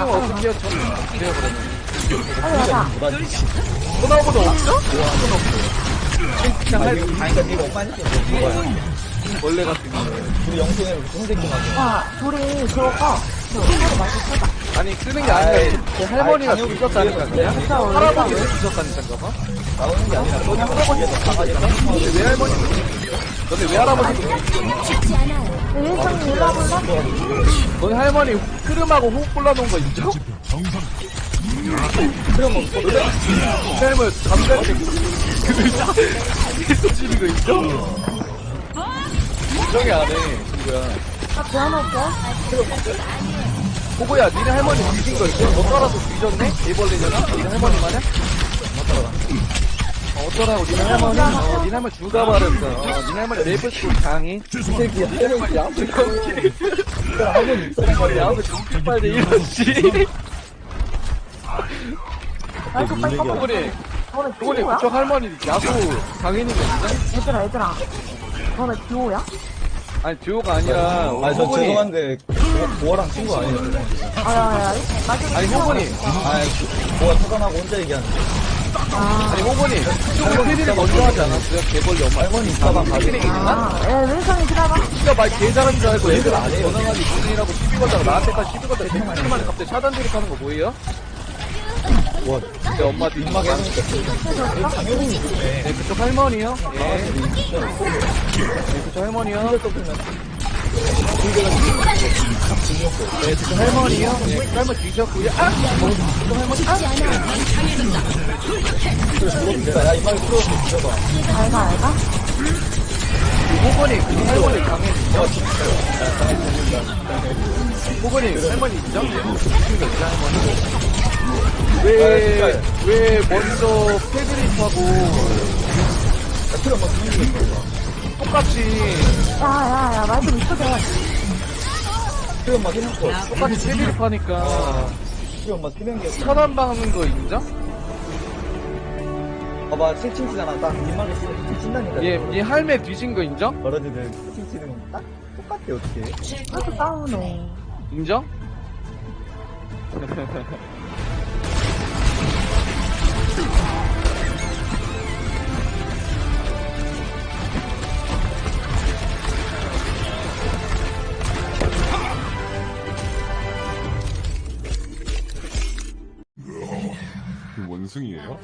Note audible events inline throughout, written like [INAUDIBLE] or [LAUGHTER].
형 어떻게 해요? 저는 그래요 그러면 빨리 가자. 호나보다 없죠? 그냥 할 뭐야? 원래 같은 거 우리 영생을 동생님하고. 와, 둘이 그거 꺼. 저 서로 마시 쳐봐. 아니 쓰는 게 아니라 그 할머니가 아니, 죽었다니까 그냥 할아버지가 그래. 죽었다니까 봐 나오는 게 아니라 너네 할아버지에서 가가지고 근데 왜 할머니 너네 왜 할아버지 일로 와볼래? 너네 할머니 흐름하고 호흡 골라놓은 거 인정? 그럼 뭐 삶을 잠자리 그들 짜 해소지는 거 인정? 인정이 안해 친구야 나 교환할게. 호구야 니네 할머니 뒤진 거 있어? 너 따라서 뒤졌네? 개벌레잖아? 니네 할머니 마냥? 어, 어쩌라고 니네 할머니? 어, 니네 할머니 죽어버렸어 어, 니네 할머니 레이플스쿨 강의 이 새끼야, 새끼야, 야, 할머니 있어. 야구 정말 이러지 나이스 빨리 꺼. 호구니 너네 호구니 듀오야? 그쪽 할머니 야구 강인인 거 있어? 얘들아, 얘들아. 너네 듀오야? 아니 듀오가 아니라 아, 저 호구니 죄송한데, 고- 고아랑 친구 아니에요? 아, 야, 야, 나중에. 아니 호구니 아, 고아 터전하고 혼자 얘기하는데. 아, 아니 그쪽으로 패드를 먼저 하지 않았어요? 개벌레 엄마 할머니 있다가 패드링 있나? 아, 예, wilson 기다려. 진짜 말 개잘하는 줄 알고 애들 안 해요. 전화가지 군인이라고 시비 걸다가 나한테까지 시비 걸다가 백만에 갑자기 차단 드립하는 거 뭐예요? 뭐, 내 엄마 뒷막에 하는 거. 당연히. 네, 그쪽 할머니요. 예. 네, 그쪽 할머니요. 네, 할머니요. 네, 그 할머니 뒤셨고요. 아! 할머니, 아! 야, 이빨 풀어서 들어봐. 알가, 알가? 호건이, 그 할머니 강해지죠? 호건이, 할머니 그 할머니. 왜, 왜 먼저 패드립하고 틀어, 뭐, 거. 똑같이, 야, 야, 야, 말 좀 이쁘게 해. 틀어, 막 해놓고. 똑같이 패드립하니까 틀어, 막 세명이 차단받는 거 인정? 봐봐, 칠친치잖아. 딱 입만 있어. 칠친다니까. 얘, 얘 할매 뒤진 거 인정? 버러지들 칠친치는 딱 똑같아, 어떻게. 이렇게 싸우네. 인정? [LAUGHS] 원숭이에요?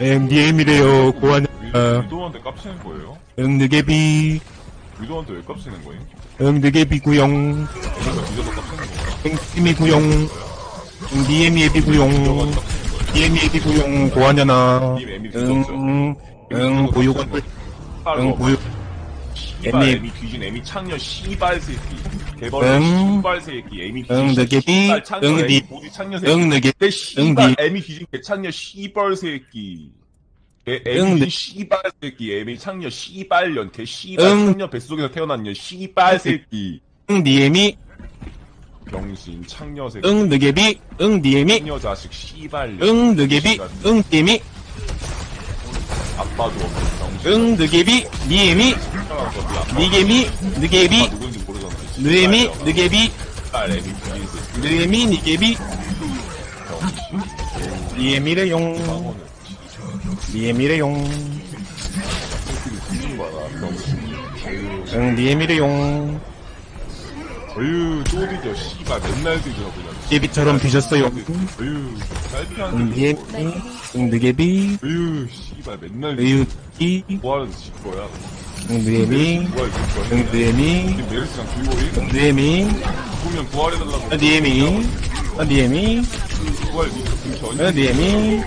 MDM이래요 고안 어, 위도한테 깝치는 거예요? 응 느개비 위도한테 왜 깝치는 거예요? 응 느개비 구용 그러니까 뒤져서 깝치는 거예요? 응 팀이 구용 응DM이비구용 DM이비구용 고안연아 님 애미 뒤졌죠? 응응 보육원 응 보육 씨발 애미. 뒤진 애미 창녀 씨발 새끼 개벌레 응. 씨발 새끼 애미 응, 뒤진 느끼비. 씨발 창녀 응, 애미 니. 보디 창녀 새끼 응느개 개 씨발 니. 애미 뒤진 개창녀 씨벌 새끼 개 응, 애미 니. 뒤진 씨발 새끼 애미 창녀 씨발 년 개 씨발 응. 창녀 뱃속에서 태어난 년 씨발 새끼 응DM이 병신 창녀 새끼 응느개비 응DM이 창녀 자식 씨발 년 응느개비 응DM이 아빠도 없는 병신 응느개비 니엠이 니개미 느개비 아, 누군지 모르잖아. 느에미 느개비 딸 애미 죽인 새끼. 느에미 니개비 니에미래용 니에미래용. 응 니에미래용 또 뒤져, 씨발. 맨날 뒤져, 그냥. 예비처럼 뒤졌어요 응 니에미 응 느개비 어휴, 씨발. 맨날. 의유기 뭐하는 집 거야? 응 느에미 뭐야, 이거 거야? 응 지금 메르스랑 이응 보면 부활해달라고. 응 니에미 응 니에미 부활 님 지금 응 전이. 니에미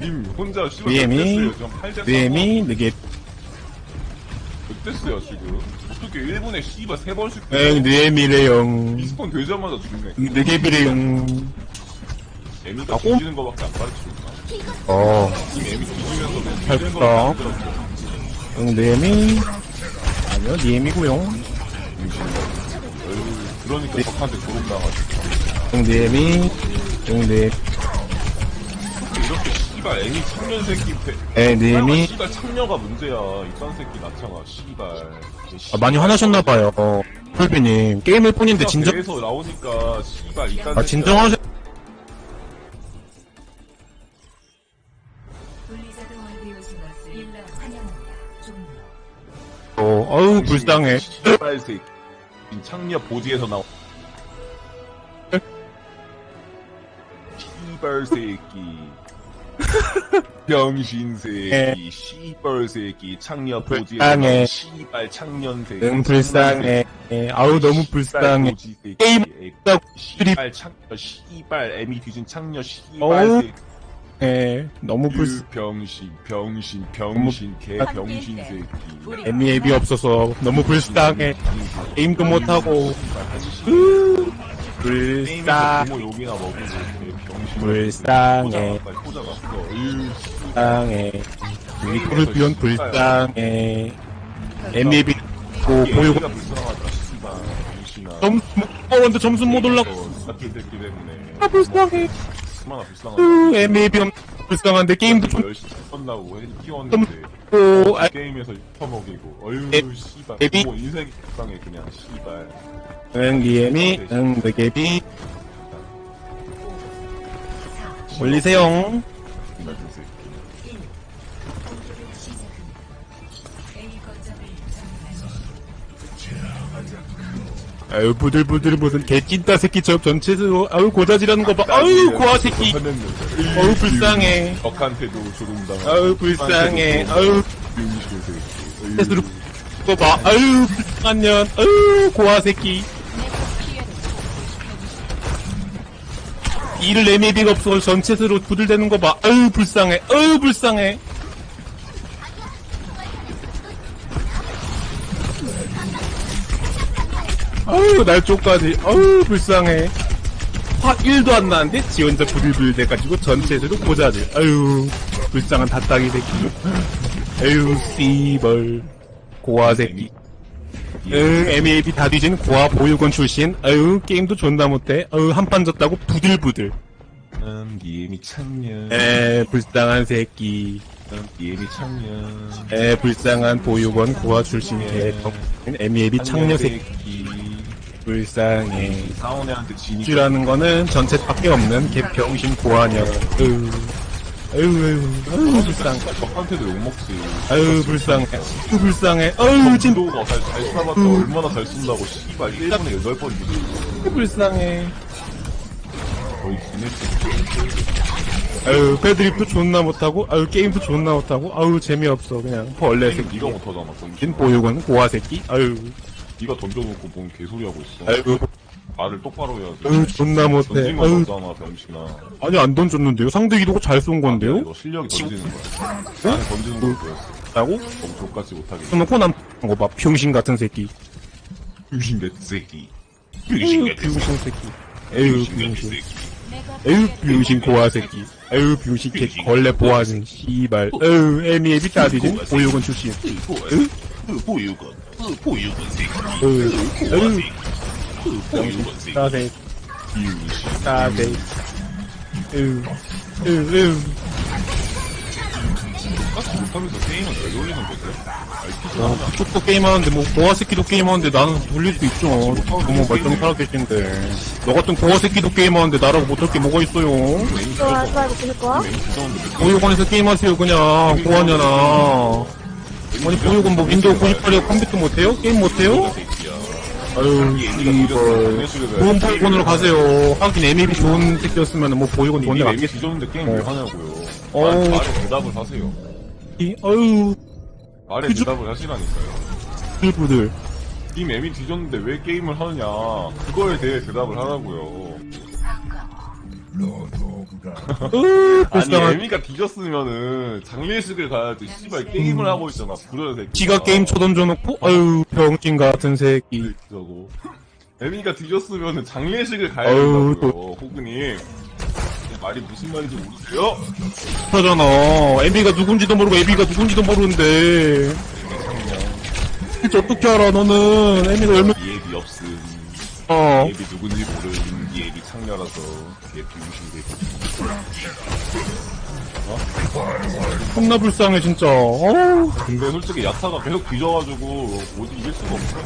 님 혼자 씨발. 니에미 몇 대스요? 지금 8대 느에미 느개 몇 대스야, 지금? 어떻게 1분에 씨발 3번씩. 응 느에미래용 리스폰 되자마자 죽네. 응 느개비래용 애미가 아, 꼼- 뒤지는 거밖에 안. 어님 애미 뒤지면서 잘 뒤지는 봤다. 거 만들었죠. 응 느에미 아니요 니에미구용 어휴, 그러니까 적한테 조롱 당하지. 응 느에미 응 느에 이렇게 씨발 애니 청년 새끼 애님이 네, 네. 씨발 창녀가 문제야 이딴 새끼 나창아 씨발 아, 많이 화나셨나봐요. 풀비님 게임일 뿐인데 진정 에서 나오니까 씨발 이딴 아 새끼가- 진정？하 셔？어우 불쌍해. 씨발새 창녀 보디에서 나온 씨발 새끼 병신 새끼, 씨발 새끼, 창녀 보지에서 불쌍해. 씨발 창년 새끼. 응, 불쌍해. 아우, 너무 불쌍해. 보지. 게임 씨발 창녀, 씨발 애미 뒤진 창녀, 씨발 새끼. 예, 너무 불쌍. 그 병신, 병신, 병신, 개 병신 새끼. 애미 애비 없어서 너무 불쌍해. 게임도 못하고. 불쌍, 부모 욕이나 병신. 불쌍해. 불쌍해. 니코를 비운 불쌍해. 애미애비 고 보유고 가 불쌍하다. 씨발, 병신아. 점수 못 먹었는데 점수 못 올라. 같은 새끼 때문에. 아, 불쌍해. 얼마나 불쌍하다. 불쌍한데 게임도 좀 열심히 끝나고 해 키웠는데 고, 아, 게임에서 퍼먹이고 어휴 애- 씨발? 뭐 인생이 불쌍해 그냥 씨발 응, 니애미, 응, 느개비. 올리세요. 아유, 부들부들 무슨 개찐따 새끼 저 전체적으로, 아유, 고자질하는 거 봐. 아유, 고아 새끼. 어우, 불쌍해. 적한테도 조롱당 아유, 불쌍해. 아유, 스스로 거 봐. 아유, 불쌍한 년. 아유, 고아 새끼. 이를 애매비가 없어 전체적으로 부들대는 거 봐. 아유, 불쌍해. 아유, 불쌍해. 아유, 날 쪽까지. 아유, 불쌍해. 화 1도 안 나는데 지 혼자 부들부들 돼가지고 전체적으로 고자들. 아유, 불쌍한 다따기 새끼. 아유, 씨벌. 고아 새끼. 응, MEAB 다 뒤진 고아 보육원 출신. 아유, 게임도 존나 못해. 아유, 한판 졌다고 부들부들. 음, 니엠이 창년 에, 불쌍한 새끼. 음, 니엠이 창년 에, 불쌍한 보육원 고아 출신 개덕. MEAB 창녀 새끼. 불쌍해. 사원애한테 지니까 쥐라는 거는 전체 밖에 없는 개병신 고아녀. 아유, 아유, 아유, 아유, 불쌍. 적한테도 욕먹지 아유, 불쌍해. 아유, 불쌍해. 아유, 진 진도가 잘, 잘 쏴봤다 얼마나 잘 쏜다고 씨발 1분에 8번 이기지 불쌍해. 거의 기네스 아유, 패드립도 존나 못하고, 아유, 게임도 존나 못하고, 아유, 재미없어. 그냥 벌레 새끼. 니가 못하잖아 긴 보육원 고아 새끼. 아유, 니가 던져놓고 뭔 개소리 하고 있어 아유, 말을 똑바로 해야지 아유, 존나 못해. 아유, 건 너잖아 병신아 아니, 안 던졌는데요? 상대 기도가 잘쏜 건데요? 너 실력이 던지는 거야 나는 던지는 걸 보였어 라고? 너무 족같이 못하게 써놓고 남, 거 봐. 병신 같은 새끼. 병신 같은 새끼 에휴, 병신 같은 병신 새끼. 에휴, 병신 에휴, 병신 고아 새끼. 에휴, 병신 개 걸레 보아진 씨발. 에휴, 애미애비 따디진 보육원 출신. 응? 보유건 보유건 새끼 에휴, 병신 따세. 에휴, 에휴, 에휴. 똑같이 못하면서 게임은 왜 돌리는 거지? 어, 그쪽도 게임하는데, 뭐, 고아 새끼도 게임하는데 나는 돌릴 수 있죠. 너무 멀쩡히 살아계신데. 너 같은 고아 새끼도 게임하는데 나라고 못할 게 뭐가 있어요? 또 할까, 이거? 보육원에서 게임하세요, 그냥. 고아냐나. 아니, 보육원 뭐, 윈도우 98에 컴퓨터 못해요? 게임 못해요? 아유, 이걸. 좋은 보육원으로 가세요. 하긴 MAB 좋은 새끼였으면 뭐, 좋은 데 이미 갔겠지. 뒤졌는데 게임 왜 하냐고요 어. 말- 말에 대답을 하세요 아유, 말에 그죠? 대답을 하시라니까요 부들부들. 님 애미 뒤졌는데 왜 게임을 하느냐 그거에 대해 대답을 하라고요 으, 아니 불쌍한. 애미가 뒤졌으면은 장례식을 가야지 씨발 게임을 하고 있잖아 부르는 새끼 지가 게임 쳐던져놓고, 아유, 병신 같은 새끼. 저거 애미가 뒤졌으면은 장례식을 가야 아유, 된다고요 호그님 말이 무슨 말인지 모르세요? 그러잖아. 애비가 누군지도 모르고 애비가 누군지도 모르는데. 진짜 어떻게 알아, 너는. 애비가 얼마, 이 애비 없음 어. 이 애비 누군지 모르는 이 애비 창녀라서 얘 비우신 새끼 겁나 불쌍해, 진짜. 어우. 근데 솔직히 야타가 계속 뒤져가지고 어디 이길 수가 없어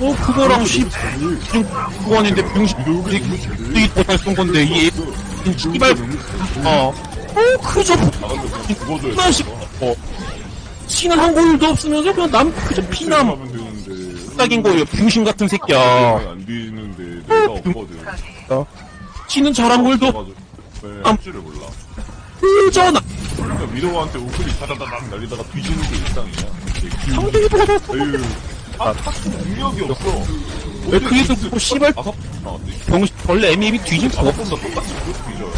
어, 그거랑 씨, 지금 그거아닌데 병신, 이게 못할 쏜 건데, 이 애, 씨발, 어. 어, 그저, 나갔는데 그냥 죽어줘야 나 씨, 돼 어. 치는 한 골도 없으면서 그냥 남 그저 피남 하면 데. 딱인 거예요. 병신 같은 새끼야. 안 뒤지는데 내가 없거든. 치는 잘한 골도 없어가지고. 네, 할 몰라. 그잖아. 그러니까 위도우한테 우클이 다다다닥 날리다가 뒤지는 게 일상이야. 상대이 에휴. 아, 탁 능력이 없어. 왜 그게 또 씨발 나왔지. 병신 벌레 애미비 뒤진 거 번다 똑같이 그렇게 뒤져요.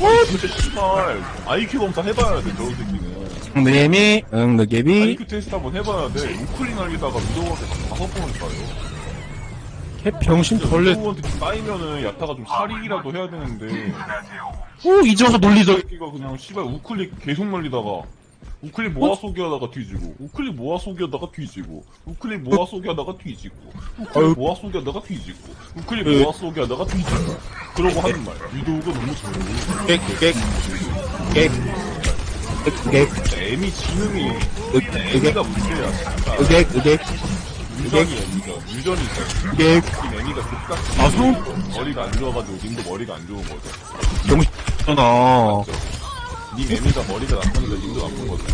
어, 진짜 씨발. IQ 검사 해봐야 돼, 저런 새끼는. 네미 응 느개비. IQ 테스트 한번 해봐야 돼. 우클이 날리다가 위도우한테 다섯 번을 까요. 개 병신 벌레. 위도우한테 좀 까이면은 야타가 좀 살이라도 해야 되는데. 오 이제 와서 논리적 새끼가 그냥 씨발 우클릭 계속 날리다가 우클릭 모아 쏘기 하다가 뒤지고 우클릭 모아 쏘기 하다가 뒤지고 우클릭 모아 쏘기 하다가 뒤지고 아유. 우클릭 모아 쏘기 하다가 뒤지고 우클릭 그- 모아 쏘기 하다가 뒤지고. 그러고 하는 말. 위도우가 너무 잘해. 객객객 객객 애미 지능이 으객 애미가 문제야. 진짜 으객 으객 유전이 애미가 유전이 있어 이 애미가 급각 아, 성- 머리가 안 좋아가지고 님도 머리가 안 좋은 거죠. 병신잖아. 님 애미가 머리가 나쁘니까 님도 나쁜 거죠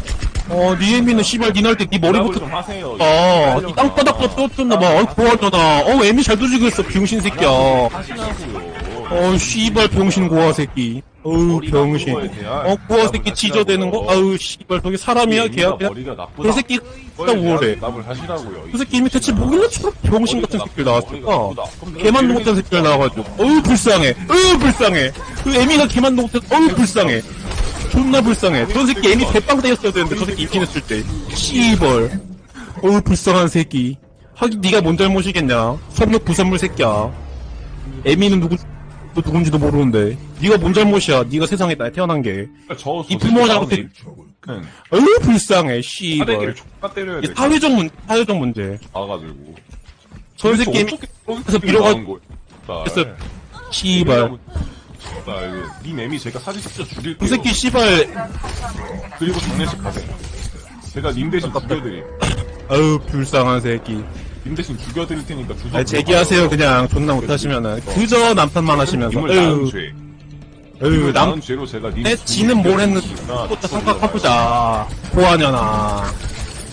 어 니에미는 씨발 니날 때니 대답을 머리부터 좀 하세요. 아, 이 땅바닥도 떴었나 봐. 어, 고하잖아. 어, 애미 잘 두지고 있어, 병신 새끼야. 하시라고요 어, 씨발, 병신 고아 새끼. 어우, 병신. 어, 고아 새끼 지저대는 거? 아우, 씨발, 저게 사람이야, 걔야. 머리가 나쁘다. 그 새끼, 나 우월해. 답을 하시라고요. 그 새끼 이미 대체 뭐길래 저런 병신 같은 새끼를 나왔을까? 개만도 못한 새끼를 나와가지고. 어우, 불쌍해. 어우, 불쌍해. 그 애미가 개만도 못한, 어우, 불쌍해. 존나 불쌍해. 저 새끼 애미 대빵 때였어야 되는데, 저 새끼 임신했을 때. 씨발. 어우, 불쌍한 새끼. 하긴 네가 뭔 잘못이겠냐. 선력 부산물 새끼야. 애미는 누구, 너 누군지도 모르는데. 네가 뭔 잘못이야. 네가 세상에 나 태어난 게. 저이 부모가 잘못해. 어우, 불쌍해. 씨발. 사대기를 족가 때려야 돼. 이게 사회적 문, 사회적 문제. 가가지고. 저 새끼 애미, 그래서 밀어가- 그래서 씨발. 님 애미 제가 사진 진짜 죽일게요. 그 새끼 씨발, 그리고 장례식 가세요. 제가 님 대신 죽여드림. [LAUGHS] 아우, 불쌍한 새끼. 님 대신 죽여드릴 테니까 주소. 아, 제기하세요, 그냥. 존나 못하시면은. 그저 남편만 하시면서. 님을 낳은 어휴, 죄. 님을 남, 낳은 죄로 제가 님. 내 지는 뭘 했는지, 그것도 생각해보자. 보아냐나.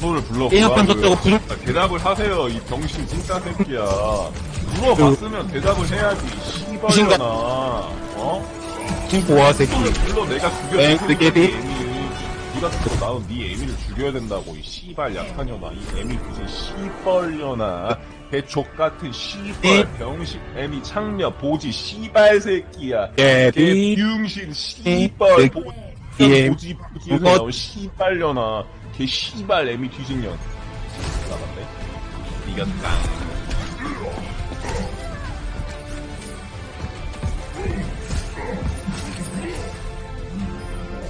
손을 불러. 보라고요. 졌다고 부를, 아, 대답을 하세요, 이 병신 진짜 새끼야. 물어봤으면 대답을 해야지, 씨발려나. 어? 진 보아 새끼. 물론 내가 엥, 죽여 그게 비? 니 가 듣고 나는 네 애미를 죽여야 된다고 이 씨발 약하녀나 이 애미 그진 씨벌려나 배족 같은 씨발 네. 병식 애미 창녀 보지 씨발 새끼야 개비. 개병신 네. 씨발 보지 예. 보지 보지에서 이거- 나온 씨발려나 개 씨발 애미 뒤진년 나갔네 이겼다